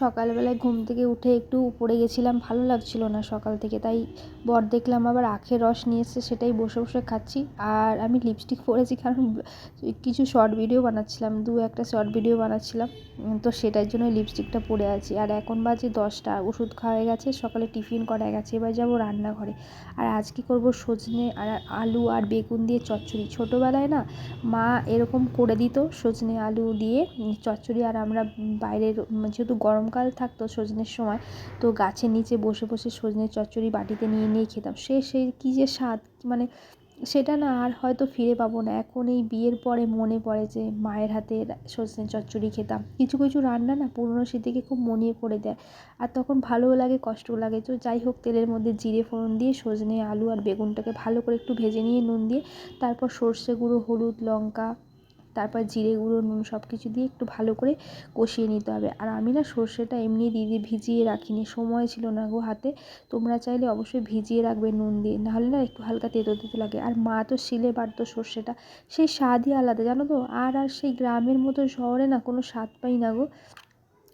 সকালবেলায় ঘুম থেকে উঠে একটু উপরে গেছিলাম, ভালো লাগছিল না সকাল থেকে। তাই বর দেখলাম আবার আখের রস নিয়ে এসছে, সেটাই বসে বসে খাচ্ছি। আর আমি লিপস্টিক পরেছি, কারণ কিছু শর্ট ভিডিও বানাচ্ছিলাম, দু একটা শর্ট ভিডিও বানাচ্ছিলাম। তো সেটার জন্য লিপস্টিকটা পরে আছি। আর এখন বাজে দশটা, ওষুধ খাওয়া গেছে, সকালে টিফিন করা গেছে, এবার যাব রান্নাঘরে। আর আজ আজকে করব, সজনে আর আলু আর বেগুন দিয়ে চচ্চড়ি। ছোটোবেলায় না মা এরকম করে দিত সজনে আলু দিয়ে চচ্চড়ি। আর আমরা বাইরের যেহেতু যেহেতু গরমকাল থাকতো সজনের সময়। তো গাছের নিচে বসে বসে সজনের চচ্চড়ি বাটিতে নিয়ে নিয়ে খেতাম। সে সেই কী যে স্বাদ মানে সেটা না আর হয়তো ফিরে পাবো না। এখন এই বিয়ের পরে মনে পড়ে যে মায়ের হাতে সজনে চচ্চড়ি খেতাম। কিছু কিছু রান্না না পুরনো স্মৃতিকে খুব মনে করে দেয়। আর তখন ভালোও লাগে, কষ্টও লাগে। তো যাই হোক, তেলের মধ্যে জিরে ফোড়ন দিয়ে সজনে আলু আর বেগুনটাকে ভালো করে একটু ভেজে নিয়ে নুন দিয়ে তারপর সর্ষে গুঁড়ো, হলুদ, লঙ্কা তারপর জিরে গুঁড়ো, নুন সব কিছু দিয়ে একটু ভালো করে কষিয়ে নিতে হবে। আর আমি না সর্ষেটা এমনি দিয়ে ভিজিয়ে রাখিনি, সময় ছিল না গো হাতে। তোমরা চাইলে অবশ্যই ভিজিয়ে রাখবে নুন দিয়ে, নাহলে না একটু হালকা তেতো তেতো লাগে। আর মা তো শিলে বাড়তো সর্ষেটা, সেই স্বাদই আলাদা, জানো তো? আর আর সেই গ্রামের মতো শহরে না কোনো স্বাদ পাই না গো।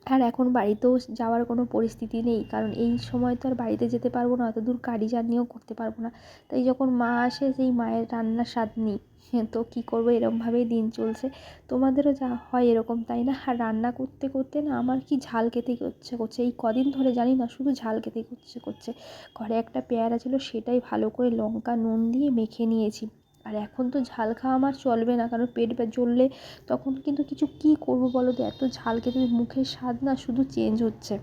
আর এখন বাড়িতেও যাওয়ার কোনো পরিস্থিতি নেই। কারণ এই সময় তো আর বাড়িতে যেতে পারব না, অত দূর গাড়ি জার্নিও করতে পারব না। তাই যখন মা আসে, সেই মায়ের রান্নার স্বাদ নিই। তো কী করব, এরকমভাবেই দিন চলছে। তোমাদেরও যা হয় এরকম, তাই না? আর রান্না করতে করতে না আমার কি ঝাল খেতে ইচ্ছে করছে? এই কদিন ধরে জানি না, শুধু ঝাল খেতে ইচ্ছে করছে। ঘরে একটা পেয়ারা ছিল, সেটাই ভালো করে লঙ্কা, নুন দিয়ে মেখে নিয়েছি। আর এখন তো ঝাল খাওয়া আমার চলবে না, কারণ পেট জ্বললে তখন কিন্তু কিছু কী করব বলো তো? এত ঝাল খেতে মুখের স্বাদ না শুধু চেঞ্জ হচ্ছে।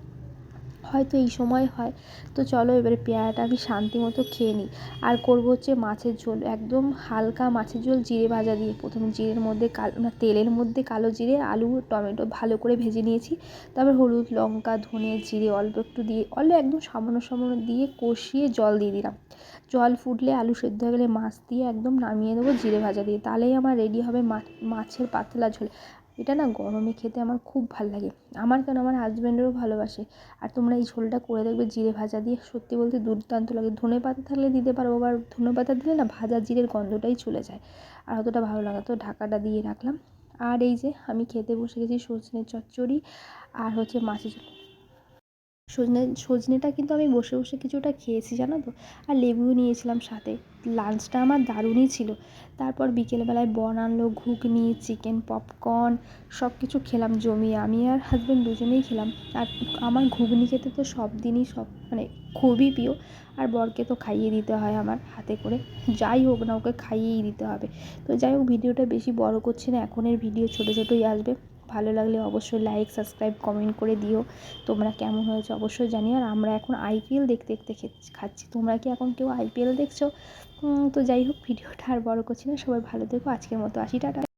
হয়তো এই সময় হয়। তো চলো এবারে পেয়ারাটা আমি শান্তি মতো খেয়ে নিই। আর করব হচ্ছে মাছের ঝোল। একদম হালকা মাছের ঝোল, জিরে ভাজা দিয়ে। প্রথমে জিরের মধ্যে কালো, না, তেলের মধ্যে কালো জিরে, আলু, টমেটো ভালো করে ভেজে নিয়েছি। তারপর হলুদ, লঙ্কা, ধনে, জিরে অল্প একটু দিয়ে, অল্প একদম সামান্য সামান্য দিয়ে কষিয়ে জল দিয়ে দিলাম। জল ফুটলে আলু সেদ্ধ হয়ে গেলে মাছ দিয়ে একদম নামিয়ে দেবো জিরে ভাজা দিয়ে। তাহলেই আমার রেডি হবে মাছের পাতলা ঝোল। এটা না গরমে খেতে আমার খুব ভালো লাগে। আমার কেন? আমার হাজব্যান্ডেরও ভালোবাসে। আর তোমরা এই ঝোলটা করে দেখবে জিরে ভাজা দিয়ে। সত্যি বলতে দুর্দান্ত লাগে। ধনে পাতা থাকলে দিতে পারব আবার ধনে পাতা দিলে না ভাজা জিরের গন্ধটাই চলে যায়। আর অতটা ভালো লাগে তো ঢাকাটা দিয়ে রাখলাম। আর এই যে আমি খেতে বসে গেছি সজনে চচ্চড়ি আর হচ্ছে মাছের সজনে, সজনেটা কিন্তু আমি বসে বসে কিছুটা খেয়েছি, জানো তো? আর লেবুও নিয়েছিলাম সাথে। লাঞ্চটা আমার দারুণই ছিল। তারপর বিকেলবেলায় বন আনলো, ঘুগনি চিকেন পপকর্ন সব কিছু খেলাম জমিয়ে। আমি আর হাজব্যান্ড দুজনেই খেলাম। আর আমার ঘুগনি খেতে তো সব দিনই সব মানে খুবই প্রিয়। আর বরকে তো খাইয়ে দিতে হয় আমার হাতে করে। যাই হোক না, ওকে খাইয়েই দিতে হবে। তো যাই হোক, ভিডিওটা বেশি বড় করছি না। এখনের ভিডিও ছোটো ছোটোই আসবে। ভালো লাগলে অবশ্যই লাইক সাবস্ক্রাইব কমেন্ট করে দিও। তোমরা কেমন হয়েছে অবশ্যই জানিও। আর আমরা এখন আইপিএল দেখতে দেখতে খাচ্ছি। তোমরা কি এখন কেউ আইপিএল দেখছ? তো যাই হোক, ভিডিওটা আর বড় করছি না। সবাই ভালো দেখো আজকের মতো আসি। টাটা।